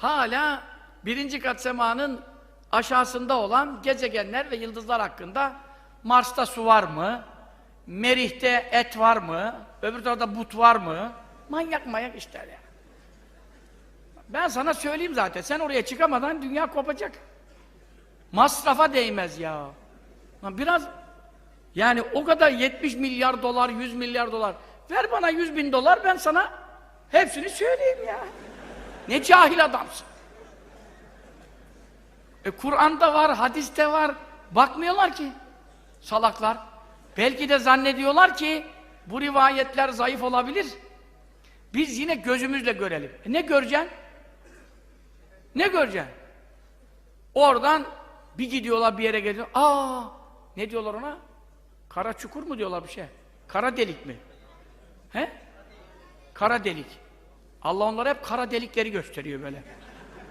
hala birinci kat semanın aşağısında olan gezegenler ve yıldızlar hakkında Mars'ta su var mı? Merih'te et var mı? Öbür tarafta but var mı? Manyak manyak işler ya. Ben sana söyleyeyim zaten. Sen oraya çıkamadan dünya kopacak. Masrafa değmez ya. Biraz yani o kadar 70 milyar dolar, 100 milyar dolar. Ver bana 100 bin dolar ben sana hepsini söyleyeyim ya. Ne cahil adamsın. E Kur'an'da var, hadiste var. Bakmıyorlar ki. Salaklar. Belki de zannediyorlar ki bu rivayetler zayıf olabilir. Biz yine gözümüzle görelim. E ne göreceksin? Ne göreceksin? Oradan bir gidiyorlar bir yere geliyor. Aa! Ne diyorlar ona? Kara çukur mu diyorlar bir şey? Kara delik mi? He? Kara delik. Allah onlara hep kara delikleri gösteriyor böyle.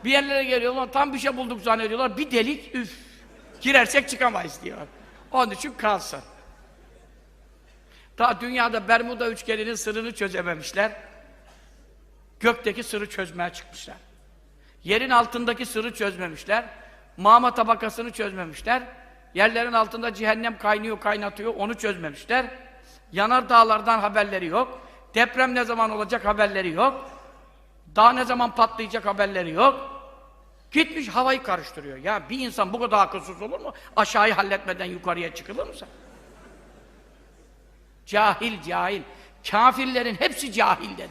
Bir yerlere geliyorlar, tam bir şey bulduk zannediyorlar. Bir delik, üf! Girersek çıkamayız diyorlar. Onun için kalsın. Daha dünyada Bermuda üçgeninin sırrını çözememişler. Gökteki sırrı çözmeye çıkmışlar. Yerin altındaki sırrı çözmemişler. Mağma tabakasını çözmemişler. Yerlerin altında cehennem kaynıyor, kaynatıyor, onu çözmemişler. Yanar dağlardan haberleri yok. Deprem ne zaman olacak haberleri yok. Dağ ne zaman patlayacak haberleri yok. Gitmiş havayı karıştırıyor. Ya bir insan bu kadar akılsız olur mu? Aşağıyı halletmeden yukarıya çıkılır mı sen? Cahil, cahil. Kafirlerin hepsi cahildir.